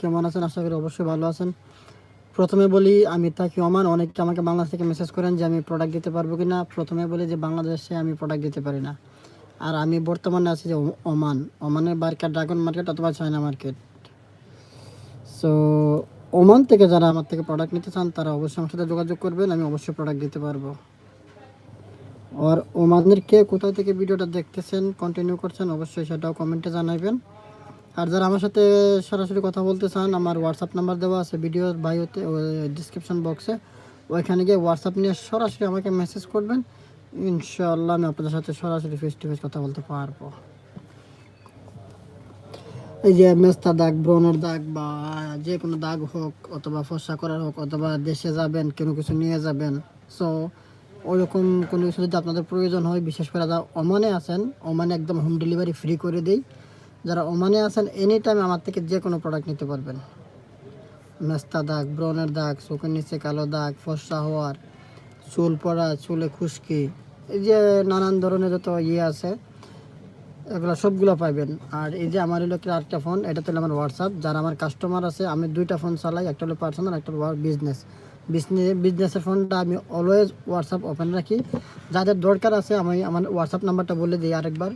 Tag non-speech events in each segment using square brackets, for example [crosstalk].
কেমন আছেন? আশা করি অবশ্যই ভালো আছেন। প্রথমে বলি, আমি থাকি ওমান। অনেকে আমাকে বাংলাদেশ থেকে মেসেজ করেন যে, আমি প্রোডাক্ট দিতে পারব কি না প্রথমে বলি যে, বাংলাদেশে আমি প্রোডাক্ট দিতে পারি না। আর আমি বর্তমানে আছি যে ওমান। ওমানের মার্কেট ড্রাগন মার্কেট অথবা চায়না মার্কেট সো ওমান থেকে যারা আমার থেকে প্রোডাক্ট নিতে চান, তারা অবশ্যই আমার সাথে যোগাযোগ করবেন। আমি অবশ্যই প্রোডাক্ট দিতে পারব। আর ওমানের কে কোথায় থেকে ভিডিওটা দেখতেছেন কন্টিনিউ করছেন, অবশ্যই সেটাও কমেন্টে জানাবেন আর যারা আমার সাথে সরাসরি কথা বলতে চান, আমার হোয়াটসঅ্যাপ নাম্বার দেওয়া আছে ভিডিওর বায়োতে ডিসক্রিপশন বক্সে ওইখানে গিয়ে হোয়াটসঅ্যাপ নিয়ে সরাসরি আমাকে মেসেজ করবেন। ইনশাল্লাহ আমি আপনাদের সাথে সরাসরি ফেস টু ফেস কথা বলতে পারব। এই যে মেস্তা দাগ, ব্রণের দাগ বা যে কোনো দাগ হোক, অথবা ফসা করার হোক, অথবা দেশে যাবেন, কোনো কিছু নিয়ে যাবেন সো ওইরকম কোনো কিছু যদি আপনাদের প্রয়োজন হয়, বিশেষ করে যারা ওমানে আছেন, ওমানে একদম হোম ডেলিভারি ফ্রি করে দেই। যারা ওমানে আছেন এনি টাইম আমার থেকে যে কোনো প্রোডাক্ট নিতে পারবেন। মেস্তা দাগ ব্রনের দাগ, চোখের নিচে কালো দাগ ফসা হওয়ার, চুল পড়া, চুলে খুশকি, এই যে নানান ধরনের যত ইয়ে আছে, এগুলো সবগুলো পাবেন আর এই যে আমার হলো আরেকটা ফোন এটা তো আমার হোয়াটসঅ্যাপ যারা আমার কাস্টমার আছে, আমি দুইটা ফোন চালাই, একটা হলো পার্সোনাল একটা হলো বিজনেস বিজনেস বিজনেসের ফোনটা আমি অলওয়েজ হোয়াটসঅ্যাপ ওপেন রাখি। যাদের দরকার আছে, আমি আমার হোয়াটসঅ্যাপ নাম্বারটা বলে দিই আরেকবার।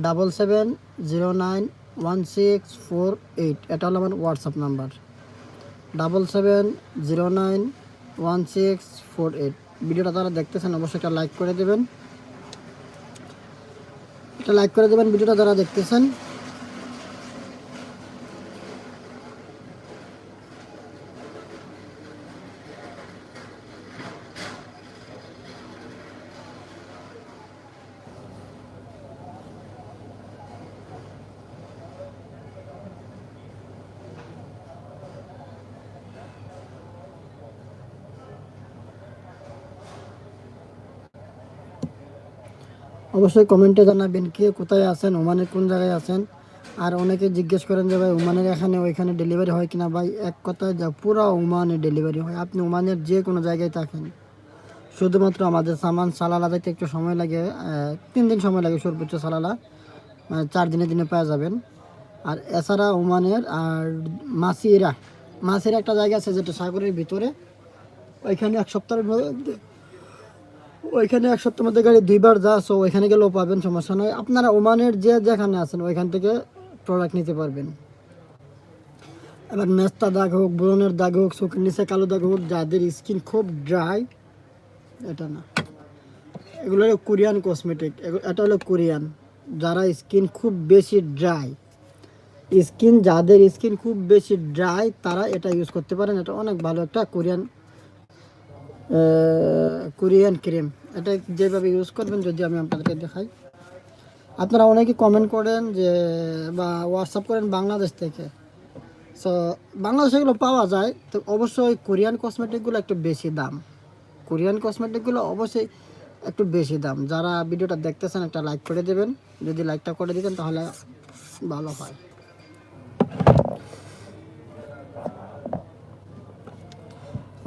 Double seven zero nine one six four eight. এটা হলো আমার WhatsApp number. Double seven zero nine one six four eight. ভিডিওটা তারা দেখতেছেন, অবশ্যই এটা লাইক করে দেবেন। এটা লাইক করে দেবেন, ভিডিওটা তারা দেখতেছেন। অবশ্যই কমেন্টে জানাবেন কে কোথায় আছেন ওমানের কোন জায়গায় আছেন। আর অনেকে জিজ্ঞেস করেন যে, ভাই, ওমানের এখানে, ওইখানে ডেলিভারি হয় কিনা? ভাই, এক কথায় যা, পুরো ওমানে ডেলিভারি হয়। আপনি ওমানের যে কোনো জায়গায় থাকেন। শুধুমাত্র আমাদের সামান সালালা যাইতে একটু সময় লাগে তিন দিন সময় লাগে সর্বোচ্চ সালালা মানে চার দিনে দিনে পাওয়া যাবেন। আর এছাড়া ওমানের আর মাসিরা মাসিরা একটা জায়গা আছে যেটা সাগরের ভিতরে, ওইখানে এক সপ্তাহের ওইখানে এক সপ্তাহের মধ্যে গাড়ি দুইবার যা সো ওইখানে গেলেও পাবেন, সমস্যা নয় আপনারা ওমানের যে যেখানে আছেন, ওইখান থেকে প্রোডাক্ট নিতে পারবেন। এবার মেস্তা দাগ হোক, ব্রণের দাগ হোক, চোখের নিচে কালো দাগ হোক, যাদের স্কিন খুব ড্রাই এটা না। এগুলো হলো কোরিয়ান কসমেটিক এটা হলো কোরিয়ান। যারা স্কিন খুব বেশি ড্রাই স্কিন যাদের স্কিন খুব বেশি ড্রাই তারা এটা ইউজ করতে পারেন। এটা অনেক ভালো একটা কোরিয়ান কোরিয়ান ক্রিম এটা যেভাবে ইউজ করবেন, যদি আমি আপনাদেরকে দেখাই। আপনারা অনেকে কমেন্ট করেন যে, বা হোয়াটসঅ্যাপ করেন বাংলাদেশ থেকে। সো বাংলাদেশে এগুলো পাওয়া যায়, তো অবশ্যই কোরিয়ান কসমেটিকগুলো একটু বেশি দাম। কোরিয়ান কসমেটিকগুলো অবশ্যই একটু বেশি দাম। যারা ভিডিওটা দেখতেছেন, একটা লাইক করে দেবেন। যদি লাইকটা করে দিতেন, তাহলে ভালো হয়।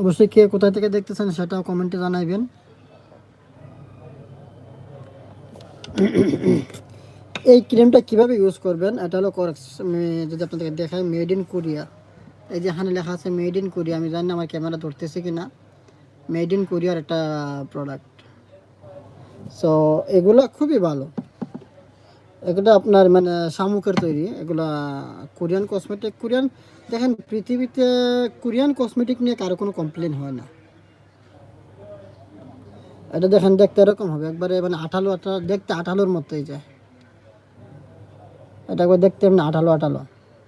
অবশ্যই কে কোথা থেকে দেখতেছেন সেটাও কমেন্টে জানাইবেন। এই ক্রিমটা কীভাবে ইউজ করবেন? এটা হলো যদি আপনাদেরকে দেখাই মেড ইন কোরিয়া এই যে এখানে লেখা আছে মেড ইন কোরিয়া আমি জানি না আমার ক্যামেরা ধরতেছে কি না মেড ইন কোরিয়ার একটা প্রোডাক্ট সো এগুলো খুবই ভালো। এগুলো আপনার মানে শামুকের তৈরি, এগুলা কোরিয়ান কসমেটিক কোরিয়ান, দেখেন পৃথিবীতে কোরিয়ান কসমেটিক নিয়ে কারও কোনো কমপ্লেন হয় না। এটা দেখেন, দেখতে এরকম হবে, একবারে মানে আঠালো আঠালো দেখতে আঠালোর মতোই যায়। এটা একবার দেখতে এমনি আঠালো আঠালো।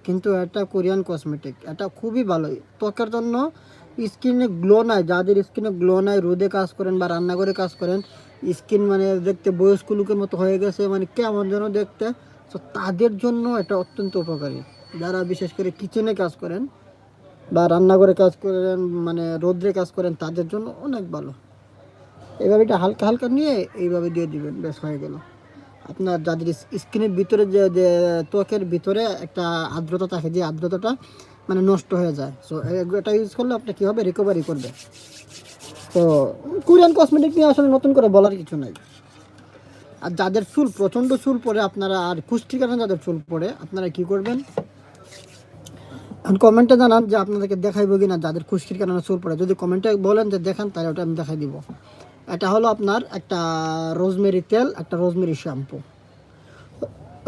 কিন্তু এটা কোরিয়ান কসমেটিক এটা খুবই ভালো। ত্বকের জন্য স্কিনে গ্লো নাই, যাদের স্কিনে গ্লো নাই, রোদে কাজ করেন বা রান্নাঘরে কাজ করেন স্কিন মানে দেখতে বয়স্ক লোকের মতো হয়ে গেছে মানে কেমন যেন দেখতে। তো তাদের জন্য এটা অত্যন্ত উপকারী। যারা বিশেষ করে কিচেনে কাজ করেন বা রান্নাঘরে কাজ করেন মানে রোদ্রে কাজ করেন, তাদের জন্য অনেক ভালো। এইভাবে এটা হালকা হালকা নিয়ে এইভাবে দিয়ে দিবেন বেশ হয়ে গেল। আপনার যাদের স্কিনের ভিতরে যে ত্বকের ভিতরে একটা আর্দ্রতা থাকে, যে আর্দ্রতাটা মানে নষ্ট হয়ে যায়। সো এটা ইউজ করলে আপনি কী হবে রিকভারি করবে তো কোরিয়ান কসমেটিক নিয়ে আসলে নতুন করে বলার কিছু নাই। আর যাদের চুল, প্রচণ্ড চুল পড়ে আপনারা, আর কুষ্টি কারণে যাদের চুল পড়ে, আপনারা কি করবেন? কমেন্টে জানান যে আপনাদেরকে দেখাইবো কিনা যাদের খুশকির কারণে চুল পড়ে। যদি কমেন্টে বলেন যে দেখান, তাহলে ওটা আমি দেখাই দিব। এটা হলো আপনার একটা রোজমেরি তেল, একটা রোজমেরি শ্যাম্পু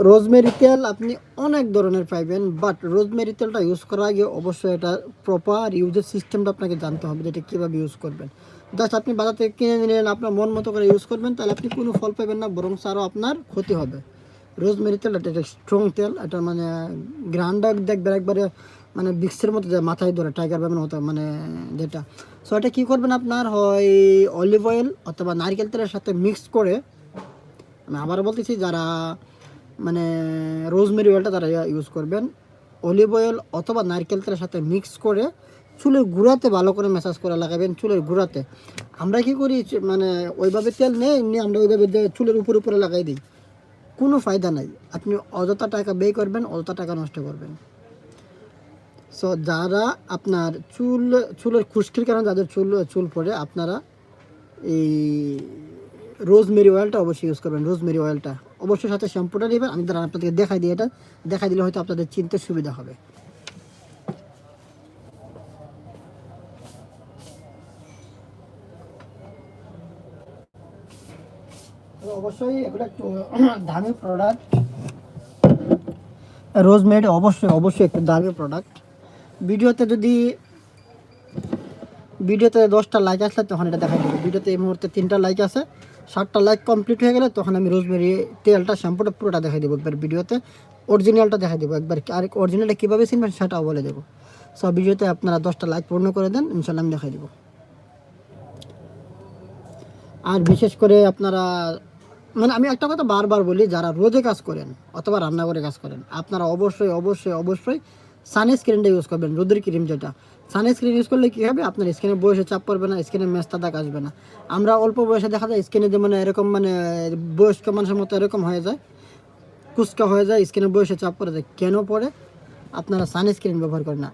রোজমেরি তেল আপনি অনেক ধরনের পাইবেন বাট রোজমেরি তেলটা ইউজ করার আগে অবশ্যই এটা প্রপার ইউজের সিস্টেমটা আপনাকে জানতে হবে যেটা কীভাবে ইউজ করবেন। জাস্ট আপনি বাজার থেকে কিনে নিলেন, আপনার মন মতো করে ইউজ করবেন, তাহলে আপনি কোনো ফল পাবেন না বরং আরও আপনার ক্ষতি হবে। রোজমেরি তেল এটা একটা স্ট্রং তেল, এটা মানে গ্রান্ডার দেখবেন একবারে মানে বিক্সের মতো যে মাথায় ধরে টাইগার বামের মতো মানে যেটা। সো এটা কী করবেন আপনার? হয় অলিভ অয়েল অথবা নারকেল তেলের সাথে মিক্স করে, আমি আবার বলতেছি, যারা মানে রোজমেরি অয়েলটা তারা ইউজ করবেন। অলিভ অয়েল অথবা নারকেল তেলের সাথে মিক্স করে চুলের গুঁড়াতে ভালো করে ম্যাসাজ করে লাগাবেন চুলের গুঁড়াতে। আমরা কি করি মানে ওইভাবে তেল নেই, এমনি আমরা ওইভাবে চুলের উপরে উপরে লাগাই দিই। কোনো ফায়দা নাই। আপনি অযথা টাকা ব্যয় করবেন, অযথা টাকা নষ্ট করবেন। সো যারা আপনার চুল, চুলের খুশকির কারণে যাদের চুল চুল পড়ে, আপনারা এই রোজমেরি অয়েলটা অবশ্যই ইউজ করবেন, রোজমেরি অয়েলটা। অবশ্যই সাথে শ্যাম্পুটা নেবেন, আমি দাঁড়ান আপনাদেরকে দেখাই দিই এটা। দেখাই দিলে হয়তো আপনাদের চিনতে সুবিধা হবে। অবশ্যই এগুলো একটু, [clears throat] দামি প্রোডাক্ট রোজমেড অবশ্যই অবশ্যই একটু দামি প্রোডাক্ট ভিডিওতে যদি, ভিডিওতে দশটা লাইক আসলে তখন এটা দেখাই দেবো। ভিডিওতে এই মুহূর্তে তিনটা লাইক আছে। ষাটটা লাইক কমপ্লিট হয়ে গেলে তখন আমি রোজমেরি তেলটা শ্যাম্পুটা পুরোটা দেখাই দেবো একবার ভিডিওতে। অরিজিনালটা দেখাই দেবো একবার। আর অরিজিনালটা কীভাবে চিনবেন সেটাও বলে দেবো। সব ভিডিওতে আপনারা দশটা লাইক পূর্ণ করে দেন ইনশাল্লাহ আমি দেখাই দেবো। আর বিশেষ করে আপনারা মানে আমি একটা কথা বারবার বলি, যারা রোজে কাজ করেন অথবা রান্নাঘরে কাজ করেন, আপনারা অবশ্যই অবশ্যই অবশ্যই সানস্ক্রিনটা ইউজ করবেন, রোদের ক্রিম যেটা। সানস্ক্রিন ইউজ করলে কী হবে? আপনার স্কিনে বয়সে চাপ পড়বে না স্কিনে মেস্তা দাগ আসবে না। আমরা অল্প বয়সে দেখা যায় স্কিনে যে মানে এরকম মানে বয়স্ক মানুষের মতো এরকম হয়ে যায়, কুচকা হয়ে যায় স্কিনে বয়সে চাপ পড়ে যায়। কেন পড়ে? আপনারা সানস্ক্রিন ব্যবহার করেন না।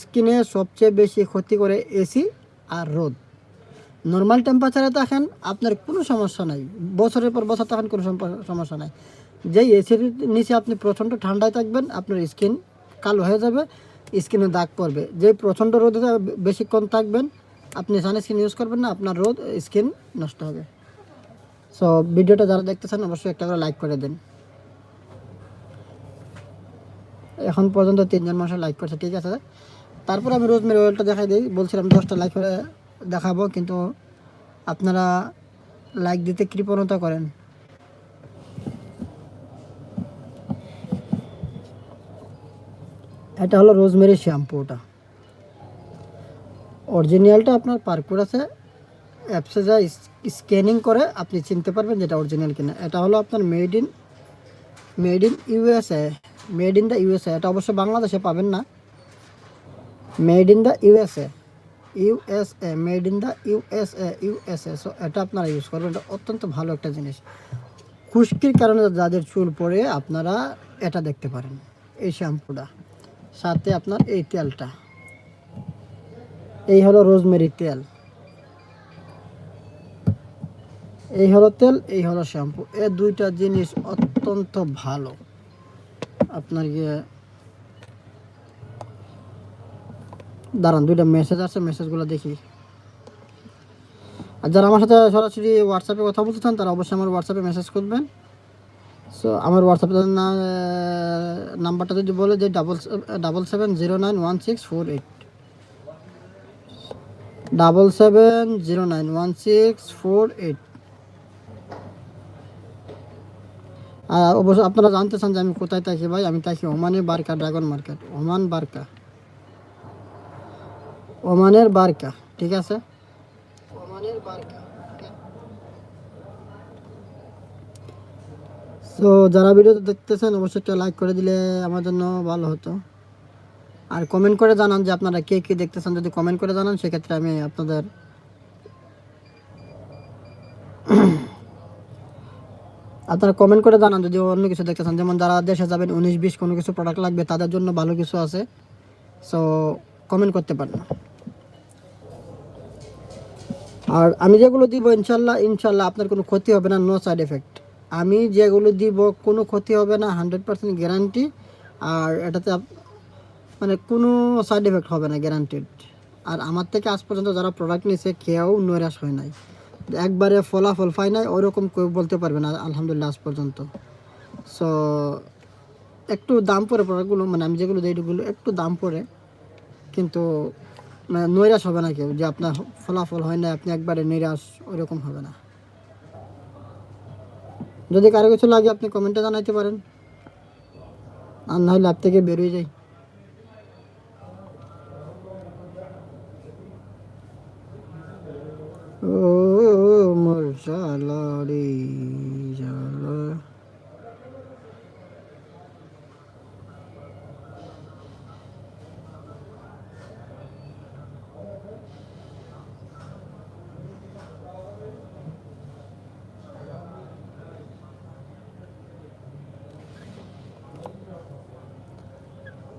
স্কিনে সবচেয়ে বেশি ক্ষতি করে এসি আর রোদ। নর্মাল টেম্পারেচারে থাকেন, আপনার কোনো সমস্যা নাই। বছরের পর বছর থাকেন, কোনো সমস্যা নাই। যেই এসির নিচে আপনি প্রচণ্ড ঠান্ডায় থাকবেন, আপনার স্কিন কালো হয়ে যাবে, স্কিনে দাগ পড়বে। যে প্রচণ্ড রোদে বেশিক্ষণ থাকবেন, আপনি সানস্ক্রিন ইউজ করবেন না, আপনার রোদ, স্কিন নষ্ট হবে। সো ভিডিওটা যারা দেখতেছেন, অবশ্যই একটা করে লাইক করে দেন। এখন পর্যন্ত তিনজন মানুষ লাইক করছে, ঠিক আছে? তারপর আমি রোজমেরি অয়েলটা দেখাই দিই। বলছিলাম, দশটা লাইক দেখাবো, কিন্তু আপনারা লাইক দিতে কৃপণতা করেন। এটা হলো রোজমেরি শ্যাম্পুটা। অরিজিনালটা আপনার পার্কুর আছে, অ্যাপসে যা স্ক্যানিং করে আপনি চিনতে পারবেন যেটা অরিজিনাল কিনা। এটা হলো আপনার made in made in USA made in the USA এটা অবশ্য বাংলাদেশে পাবেন না। Made in the USA USA made in the USA USA so এটা আপনারা ইউজ করবেন। এটা অত্যন্ত ভালো একটা জিনিস। খুশকির কারণে যাদের চুল পড়ে আপনারা এটা দেখতে পারেন, এই শ্যাম্পুটা। সাথে আপনার এই তেলটা। এই হলো রোজমেরি তেল। এই হলো তেল, এই হলো শ্যাম্পু। এই দুইটা জিনিস অত্যন্ত ভালো। আপনার গিয়ে দাঁড়ান, দুইটা মেসেজ আছে মেসেজগুলো দেখি। আর যারা আমার সাথে সরাসরি হোয়াটসঅ্যাপে কথা বলতে চান, তারা অবশ্যই আমার হোয়াটসঅ্যাপে মেসেজ করবেন। সো আমার হোয়াটসঅ্যাপ নাম্বারটা যদি বলে যে double double seven zero nine one six four eight double seven zero nine one six four eight আর অবশ্য আপনারা জানতে চান যে আমি কোথায় থাকি ভাই, আমি থাকি ওমানে Barka, dragon market. Oman Barka. ওমানের বারকা, ঠিক আছে? ওমানের বারকা। তো যারা ভিডিও দেখতেছেন, অবশ্যই একটা লাইক করে দিলে আমার জন্য ভালো হতো। আর কমেন্ট করে জানান যে আপনারা কে কে দেখতেছেন। যদি কমেন্ট করে জানান, সেক্ষেত্রে আমি আপনাদের [clears throat] আপনারা কমেন্ট করে জানান যদি অন্য কিছু দেখতেছেন। যেমন যারা দেশে যাবেন, উনিশ, বিশ কোনো কিছু প্রোডাক্ট লাগবে, তাদের জন্য ভালো কিছু আছে। সো কমেন্ট করতে পারেন আর আমি যেগুলো দিব, ইনশাল্লাহ ইনশাল্লাহ আপনার কোনো ক্ষতি হবে না নো সাইড এফেক্ট আমি যেগুলো দিব কোনো ক্ষতি হবে না হান্ড্রেড পার্সেন্ট গ্যারান্টি আর এটাতে মানে কোনো সাইড এফেক্ট হবে না গ্যারান্টেড আর আমার থেকে আজ পর্যন্ত যারা প্রোডাক্ট নিয়েছে কেউ নৈরাশ হয় নাই। একবারে ফলাফল পায় নাই, ওরকম কেউ বলতে পারবে না, আলহামদুলিল্লাহ আজ পর্যন্ত। সো একটু দাম পড়ে প্রোডাক্টগুলো মানে আমি যেগুলো এগুলো একটু দাম পড়ে, কিন্তু মানে নৈরাশ হবে না কেউ যে আপনার ফলাফল হয় না আপনি একবারে নিরাশ, ওরকম হবে না। যদি কারও কিছু লাগে, আপনি কমেন্টে জানাইতে পারেন। আর না হয় লাভ থেকে বেরিয়ে যাই।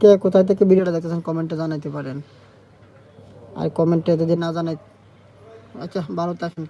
কে কোথায় থেকে ভিডিওটা দেখতেছেন, কমেন্টে জানাইতে পারেন। আর কমেন্টে যদি না জানাই আচ্ছা ভালো থাকেন।